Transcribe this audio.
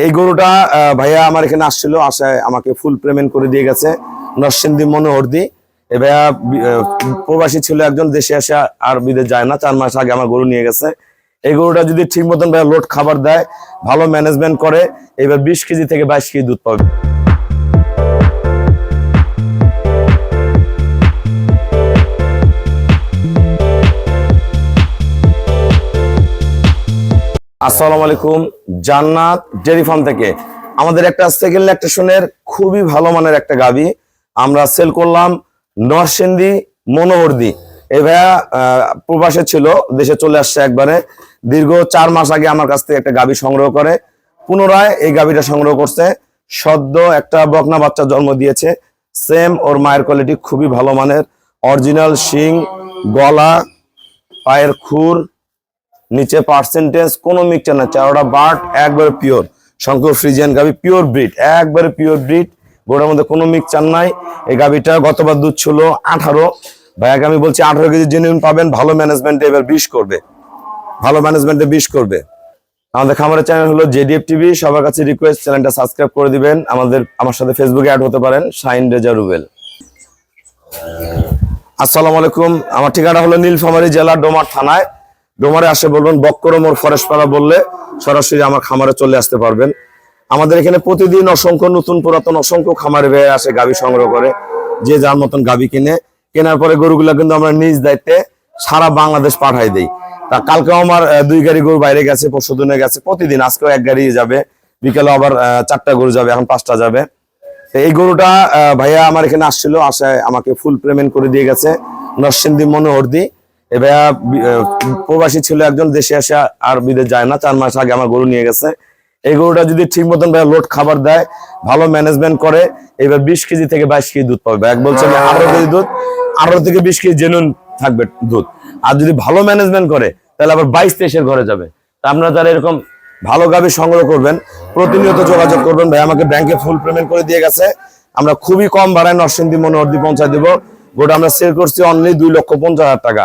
এই গরুটা ভাইয়া আমার এখানে আসছিল, আসায় আমাকে ফুল পেমেন্ট করে দিয়ে গেছে। নরসিংদী মনোহরদি। এ ভাইয়া প্রবাসী ছিল একজন, দেশে আসে আর বিদেশ যায় না, চার মাস আগে আমার গরু নিয়ে গেছে। এই গরুটা যদি ঠিক মতন ভাইয়া লোড খাবার দেয়, ভালো ম্যানেজমেন্ট করে, এবার বিশ কেজি থেকে বাইশ কেজি দুধ পাবে। আসসালামু আলাইকুম, জান্নাত ডেরি ফার্ম থেকে। আমাদের একটা সেকেন্ড ইলেকট্রিশনের খুবই ভালো মানের একটা গাবি। আমরা সেল করলাম নরসিংদী মনোহরদি। এই ভাইয়া প্রবাসে ছিল, দেশে চলে আসছে একবারে। দীর্ঘ চার মাস আগে আমার কাছ থেকে একটা গাবি সংগ্রহ করে। পুনরায় এই গাবিটা সংগ্রহ করছে। সদ্য একটা বকনা বাচ্চা জন্ম দিয়েছে। সেম ওর মায়ের কোয়ালিটি খুবই ভালো মানের। অরিজিনাল শিং, গলা, পায়ের খুর নিচে পার্সেন্টেজ কোনো মিক্সচার না, চারোটা বাট, একবারে পিওর শঙ্কর ফ্রিজিয়ান গাবি পিওর ব্রিড একবারে পিওর ব্রিড গোড়ার মধ্যে কোনো মিক্সচার নাই। এই গাবিটা গতবার দুধ ছিল আঠারো। ভাইয়াকে আমি বলছি আঠারো কেজি জেনুইন পাবেন, ভালো ম্যানেজমেন্টে এবার বিশ করবে। ভালো ম্যানেজমেন্টে বিশ করবে। আমাদের খামারের চ্যানেল হলো জেডিএফ টিভি। সবার কাছে রিকোয়েস্ট চ্যানেলটা সাবস্ক্রাইব করে দিবেন। আমাদের, আমার সাথে ফেসবুকে অ্যাড হতে পারেন শাইন রেজা রুবেল। আসসালামু আলাইকুম। আমার ঠিকানা হলো নীলফামারী জেলা ডোমার থানায়। ডোমারে আসে বলবেন বক্করমোর ফরেস্ট পাড়া বললে সরাসরি আমার খামারে চলে আসতে পারবেন। আমাদের এখানে প্রতিদিন অসংখ্য নতুন পুরাতন, অসংখ্য খামারে বেয়ে আসে গাভী সংগ্রহ করে, যে যার মতন গাভী কিনে। কেনার পরে গরুগুলা কিন্তু আমরা নিজ দায়িত্বে সারা বাংলাদেশ পাঠাই দেই। তা কালকেও আমার দুই গাড়ি গরু বাইরে গেছে, পরশু দিনে গেছে, প্রতিদিন আজকেও এক গাড়ি যাবে। বিকেলে আবার চারটা গরু যাবে, এখন পাঁচটা যাবে। এই গরুটা ভাইয়া আমার এখানে আসছিল আসায় আমাকে ফুল পেমেন্ট করে দিয়ে গেছে। নরসিংদী মনোহরদি। এ ভাইয়া প্রবাসী ছিল একজন, দেশে এসে আর বিদেশ যায় না, চার মাস আগে আমার গরু নিয়ে গেছে। এই গরুটা যদি ঠিক মতন ভাইয়া লোড খাবার দেয়, ভালো ম্যানেজমেন্ট করে এবার বিশ কেজি থেকে বাইশ কেজি দুধ পাবে। এক বলছে আঠারো কেজি দুধ আঠারো থেকে বিশ কেজি জেনুন থাকবে দুধ। আর যদি ভালো ম্যানেজমেন্ট করে, তাহলে আবার বাইশ তেইশের ঘরে যাবে। তা আপনারা যারা এরকম ভালো গাভি সংগ্রহ করবেন, প্রতিনিয়ত যোগাযোগ করবেন ভাই আমাকে ব্যাংকে ফুল পেমেন্ট করে দিয়ে গেছে। আমরা খুবই কম ভাড়ায় নরসিংদী মনোহরদি পৌঁছায় দিব। গোটা আমরা সেল করছি অনলি দুই লক্ষ পঞ্চাশ হাজার টাকা।